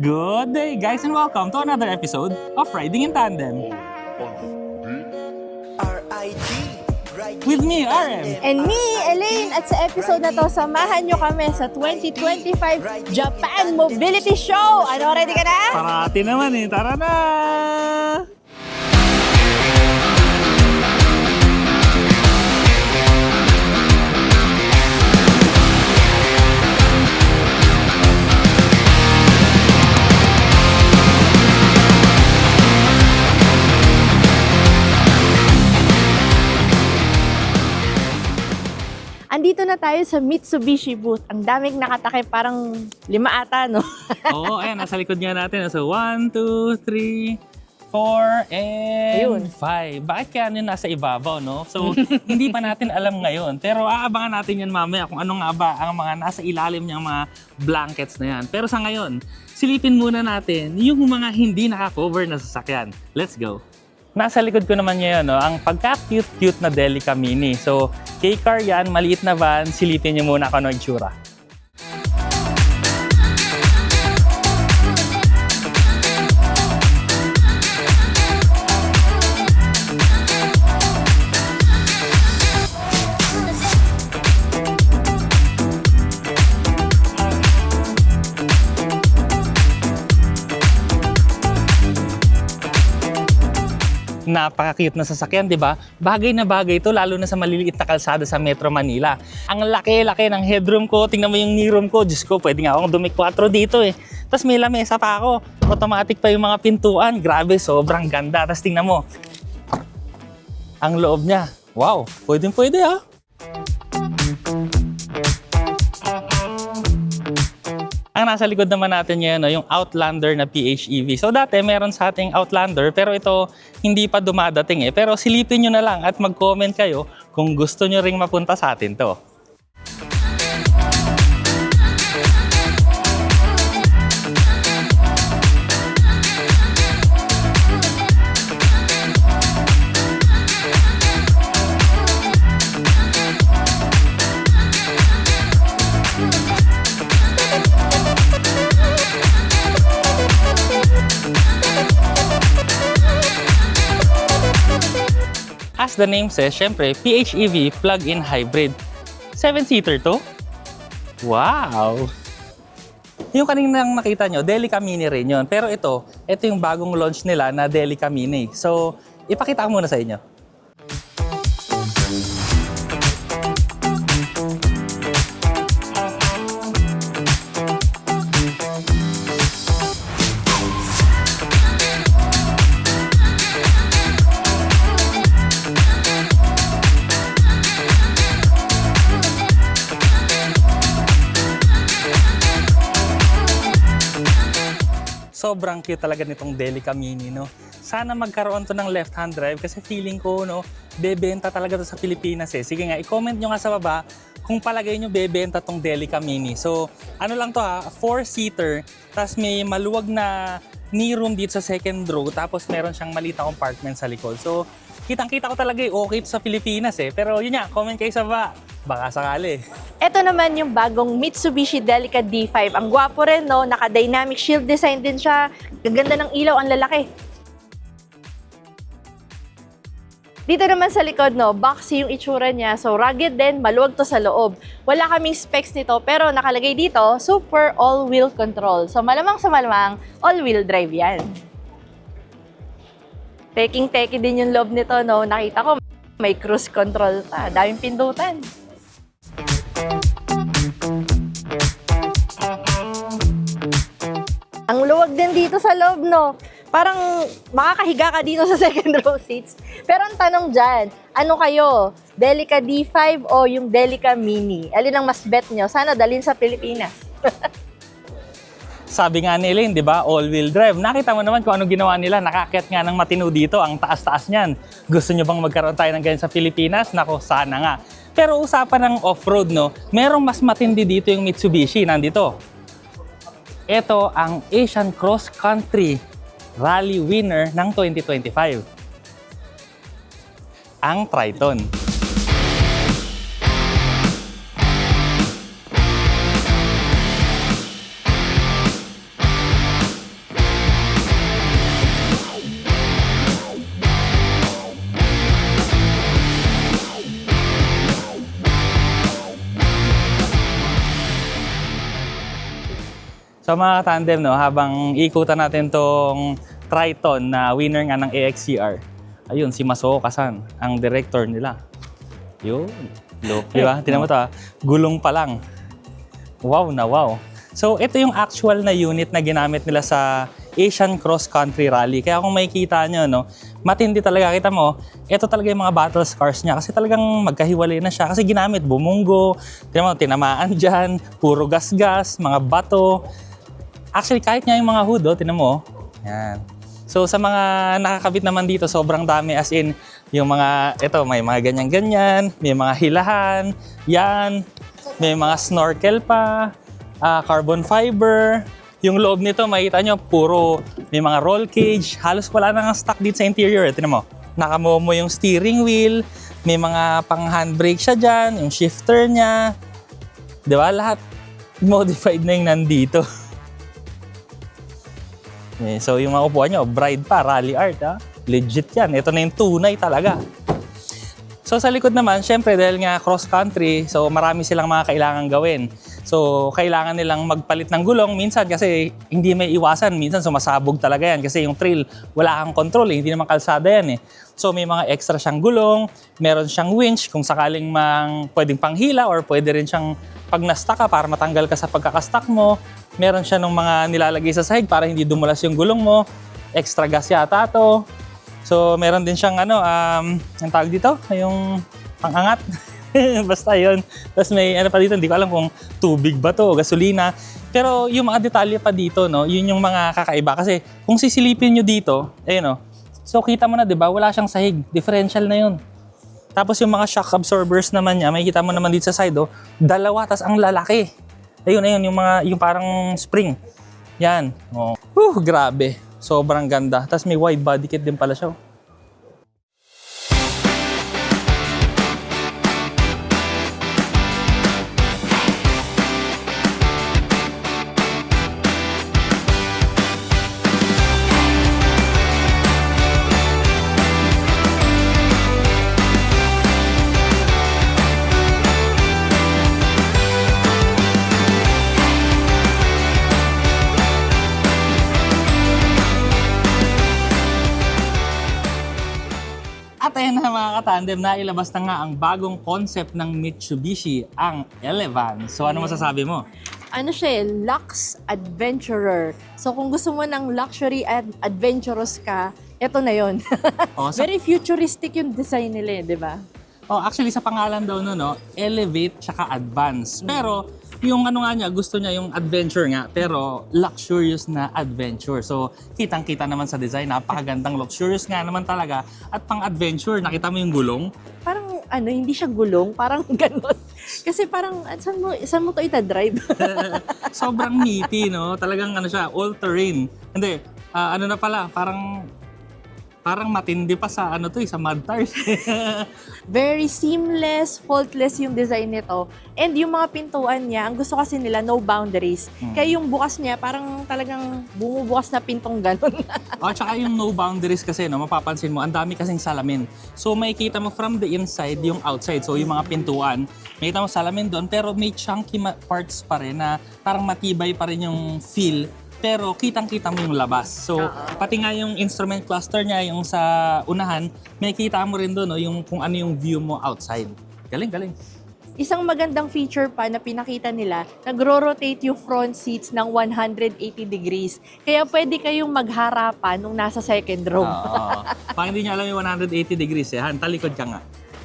Good day, guys, and welcome to another episode of Riding in Tandem. With me, RM. And me, Elaine, at sa episode na to, samahan nyo kami sa 2025 Japan Mobility Show! Ano, ready ka na? Parati naman eh, tara na! Andito na tayo sa Mitsubishi booth. Ang daming nakatakip, parang lima ata, no? Oo, ayan, nasa likod nga natin. So, 1, 2, 3, 4, and Ayun. 5. Bakit kaya yun nasa ibabaw, no? So, hindi pa natin alam ngayon. Pero aabangan natin yan mamaya kung ano nga ba ang mga nasa ilalim niyang mga blankets na yan. Pero sa ngayon, silipin muna natin yung mga hindi naka-cover na sasakyan. Let's go! Nasa likod ko naman ngayon, no, ang pagka-cute-cute na Delica Mini. So, K-car yan, maliit na van, silipin niyo muna kung ano yung napaka-cute na sasakyan, di ba? Bagay na bagay ito, lalo na sa maliliit na kalsada sa Metro Manila. Ang laki-laki ng headroom ko, tingnan mo yung knee room ko, Diyos ko, pwede nga akong dumi-4 dito eh. Tapos may lamesa pa ako, automatic pa yung mga pintuan, grabe, sobrang ganda. Tapos tingnan mo, ang loob niya, wow, pwedeng pwede ah. Ang nasa likod naman natin ngayon, no, yung Outlander na PHEV. So dati meron sa ating Outlander, pero ito hindi pa dumadating eh. Pero silipin nyo na lang at mag-comment kayo kung gusto nyo ring mapunta sa atin to. The name says, syempre, PHEV plug-in hybrid. 7-seater to? Wow! Yung kaninang nakita nyo, Delica Mini rin yun. Pero ito, ito yung bagong launch nila na Delica Mini. So, ipakita ko muna sa inyo. Sobrang cute talaga nitong Delica Mini, no? Sana magkaroon to ng left-hand drive kasi feeling ko, no, bebenta talaga to sa Pilipinas eh. Sige nga, i-comment nyo nga sa baba kung palagay nyo bebenta tong Delica Mini. So, ano lang to ha, four-seater, tapos may maluwag na knee room dito sa second row, tapos meron siyang maliit na compartment sa likod. So, kitang-kita ko talaga eh, okay sa Pilipinas eh. Pero yun nga, comment kayo sa baba. Baka sakali. Ito naman yung bagong Mitsubishi Delica D5. Ang gwapo rin, no? Naka-dynamic shield design din siya. Gaganda ng ilaw, ang lalaki. Dito naman sa likod, no, boxy yung itsura niya. So, rugged din, maluwag to sa loob. Wala kaming specs nito, pero nakalagay dito, super all-wheel control. So, malamang sa malamang, all-wheel drive yan. Taking-teki din yung loob nito, no. Nakita ko, may cruise control pa. Daming pindutan. Ang luwag din dito sa loob, no? Parang makakahiga ka dito sa second row seats. Pero ang tanong dyan, ano kayo? Delica D5 o yung Delica Mini? Alin ang mas bet nyo? Sana dalhin sa Pilipinas. Sabi nga ni Elaine, di ba, all-wheel drive. Nakita mo naman kung ano ginawa nila. Nakakit nga ng matino dito, ang taas-taas niyan. Gusto nyo bang magkaroon tayo ng ganyan sa Pilipinas? Nako, sana nga. Pero usapan ng off-road, no, merong mas matindi dito yung Mitsubishi. Nandito. Ito ang Asian Cross Country Rally winner ng 2025. Ang Triton. So mga tandem, no, habang ikutan natin tong Triton na winner nga ng AXCR. Ayun, si Maso Kasan, ang director nila. Yun. Look, di ba? Tinan mo to, ah. gulong pa lang. Wow na wow. So, ito yung actual na unit na ginamit nila sa Asian Cross Country Rally. Kaya kung makikita nyo, no, matindi talaga. Kita mo, ito talaga yung mga battle scars niya. Kasi talagang magkahiwalay na siya. Kasi ginamit bumunggo, tinamaan dyan, puro gas-gas, mga bato. Actually, kahit nga yung mga hood, oh, tinan mo. oh. Yan. So, sa mga nakakabit naman dito, sobrang dami. As in, yung mga, ito, may mga ganyan-ganyan, may mga hilahan, yan, may mga snorkel pa, ah, carbon fiber. Yung loob nito, makita nyo, puro may mga roll cage. Halos wala nang stock dito sa interior. eh. Tinan mo, nakamomo yung steering wheel, may mga pang handbrake siya dyan, yung shifter niya. Di ba? Lahat modified na yung nandito. Eh, so yung mga upuan nyo, bride pa, rally art ha. Legit yan. Ito na yung tunay talaga. So sa likod naman, syempre dahil nga cross country, so marami silang mga kailangan gawin. So kailangan nilang magpalit ng gulong minsan kasi hindi may iwasan, minsan sumasabog talaga yan kasi yung trail wala kang control eh, hindi naman kalsada yan eh. So may mga extra siyang gulong, meron siyang winch kung sakaling mang pwedeng panghila or pwede rin siyang pag na-stuck ka para matanggal ka sa pagkakastuck mo. Meron siya ng mga nilalagay sa sahig para hindi dumulas yung gulong mo. Extra gas yata to. So, meron din siyang ano, um, ang tawag dito, yung pangangat. Basta yun. Tapos may ano pa dito, hindi ko alam kung tubig ba to o gasolina. Pero yung mga detalye pa dito, no, yun yung mga kakaiba. Kasi kung sisilipin nyo dito, ayun no, so kita mo na, di ba, wala siyang sahig. Differential na yun. Tapos yung mga shock absorbers naman niya, makikita mo naman dito sa side, oh, dalawa, tas ang lalaki. Ayun, ayun, yung mga, yung parang spring. Yan. Oh. Whew, grabe. Sobrang ganda. Tapos may wide body kit din pala siya. oh. At ayun na mga katandem, nailabas na nga ang bagong concept ng Mitsubishi, ang Elevan. So ano masasabi mo? Ano siya eh, Lux Adventurer. So kung gusto mo ng luxury at adventurous ka, eto na yon. Oh, sa, Very futuristic yung design nila eh, di ba? oh, actually sa pangalan daw no, no, Elevate tsaka Advance. Pero yung ano nga niya, gusto niya yung adventure nga, pero luxurious na adventure. So, kitang-kita naman sa design, napakagandang luxurious nga naman talaga. At pang-adventure, nakita mo yung gulong? Parang ano, hindi siya gulong, parang ganun. Kasi parang, ah, saan mo, saan mo to itadrive? Sobrang meaty, no? Talagang ano siya, all-terrain. Hindi, ah, ano na pala, parang parang matindi pa sa ano to eh, sa mud tires. Very seamless, faultless yung design nito. And yung mga pintuan niya, ang gusto kasi nila, no boundaries. Hmm. Kaya yung bukas niya, parang talagang bumubukas na pintong ganun. o, tsaka yung no boundaries kasi, no, mapapansin mo, ang dami kasing salamin. So, makikita mo from the inside yung outside. So, yung mga pintuan, makikita mo salamin doon, pero may chunky parts pa rin na parang matibay pa rin yung feel pero kitang-kita mo yung labas. So, pati nga yung instrument cluster niya, yung sa unahan, may kita mo rin doon, no, yung kung ano yung view mo outside. Galing, galing. Isang magandang feature pa na pinakita nila, nagro-rotate yung front seats ng 180 degrees. Kaya pwede kayong magharapan nung nasa second row. Oo. Pag hindi niya alam yung 180 degrees, eh, han, talikod ka nga.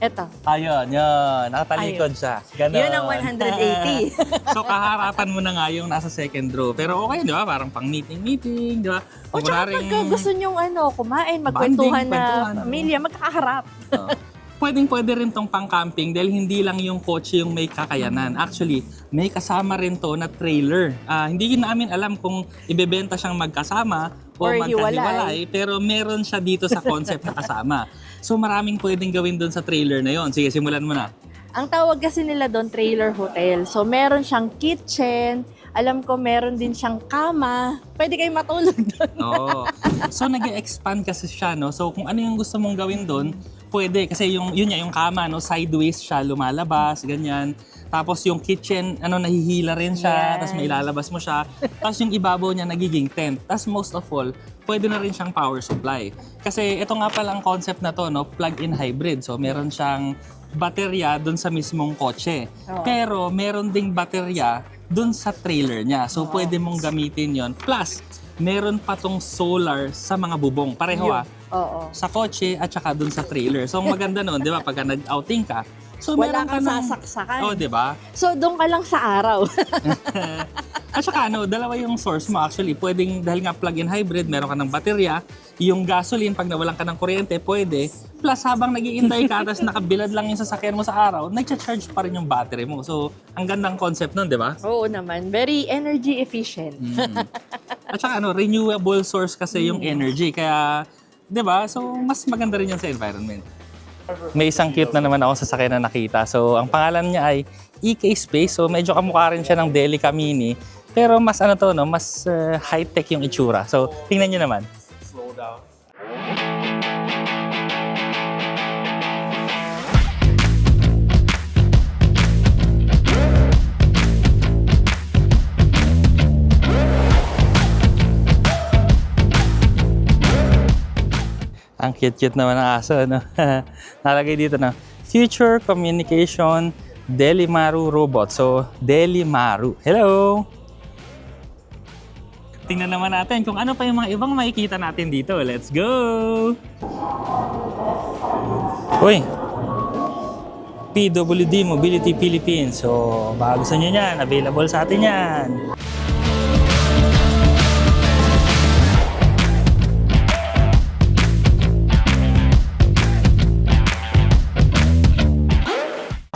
Eto. Ayun, yun. Nakatalikod siya. Ganon. Yun ang 180. so, kaharapan mo na nga yung nasa second row. Pero okay, di ba? Parang pang meeting-meeting, di ba? O tsaka pagka gusto nyong ano, kumain, magkwentuhan na pamilya, magkakaharap. Oo. Pwedeng pwede rin tong pang camping dahil hindi lang yung kotse yung may kakayanan. Actually, may kasama rin to na trailer. Ah, hindi namin alam kung ibebenta siyang magkasama o Or magkahiwalay, pero meron siya dito sa concept na kasama. So maraming pwedeng gawin doon sa trailer na yon. Sige, simulan mo na. Ang tawag kasi nila doon, trailer hotel. So, meron siyang kitchen, alam ko meron din siyang kama. Pwede kayo matulog doon. Oo. So nag expand kasi siya, no? So kung ano yung gusto mong gawin doon, pwede. Kasi yung, yun niya, yung kama, no? Sideways siya, lumalabas, ganyan. Tapos yung kitchen, ano, nahihila rin siya. Yes. Tapos may ilalabas mo siya. Tapos yung ibabaw niya nagiging tent. Tapos most of all, pwede na rin siyang power supply. Kasi ito nga pala ang concept na to, no? plug-in hybrid. So meron siyang baterya dun sa mismong kotse. Oo. Pero meron ding baterya dun sa trailer niya. So pwede mong gamitin yon Plus, meron pa tong solar sa mga bubong. Pareho ah Oo. sa kotse at saka dun sa trailer. So ang maganda nun, 'di ba, pagka nag-outing ka, so Wala meron ka kang ng- sasaksakan. Oh, 'di ba? So, doon ka lang sa araw. At saka ano, dalawa yung source mo actually. Pwedeng dahil nga plug-in hybrid, meron ka ng baterya, yung gasoline pag nawalan ka ng kuryente, pwede. Plus habang nagiinday ka tapos nakabilad lang yung sasakyan mo sa araw, nagcha-charge pa rin yung battery mo. So, ang gandang concept nun, 'di ba? Oo naman. Very energy efficient. Mm. At saka ano, renewable source kasi yung energy. Kaya, 'di ba? So, mas maganda rin yan sa environment. May isang cute na naman ako sa sakyan na nakita. So, ang pangalan niya ay EK Space. So, medyo kamukha rin siya ng Delica Mini. Pero mas ano to, no? Mas uh, high-tech yung itsura. So, tingnan niyo naman. Cute-cute naman ng aso, no? Nalagay dito na Future Communication Delimaru Robot. So, Delimaru. Hello! Tingnan naman natin kung ano pa yung mga ibang makikita natin dito. Let's go! Uy! PWD Mobility Philippines. So, baka gusto nyo yan, available sa atin yan.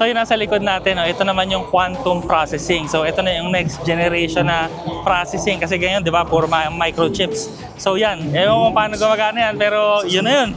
So yun nasa likod natin, oh, ito naman yung quantum processing. So ito na yung next generation na processing kasi ganyan, di ba, puro microchips. So yan, ewan kung paano gumagana yan, pero yun na yun.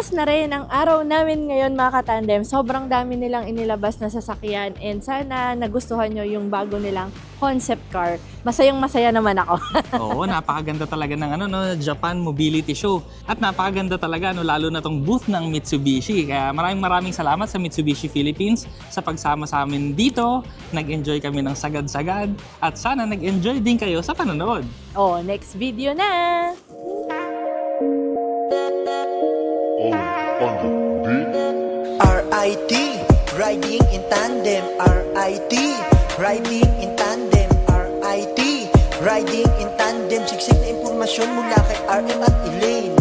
Hi! Natapos na rin ang araw namin ngayon mga katandem. Sobrang dami nilang inilabas na sasakyan and sana nagustuhan nyo yung bago nilang concept car. Masayang masaya naman ako. Oo, napakaganda talaga ng ano, no, Japan Mobility Show. At napakaganda talaga, no, lalo na tong booth ng Mitsubishi. Kaya maraming maraming salamat sa Mitsubishi Philippines sa pagsama sa amin dito. Nag-enjoy kami ng sagad-sagad. At sana nag-enjoy din kayo sa panonood. oh, next video na! RIT, riding in tandem. RIT, riding in tandem. RIT, riding in tandem. Siksik na impormasyon mula kay RM at Elaine.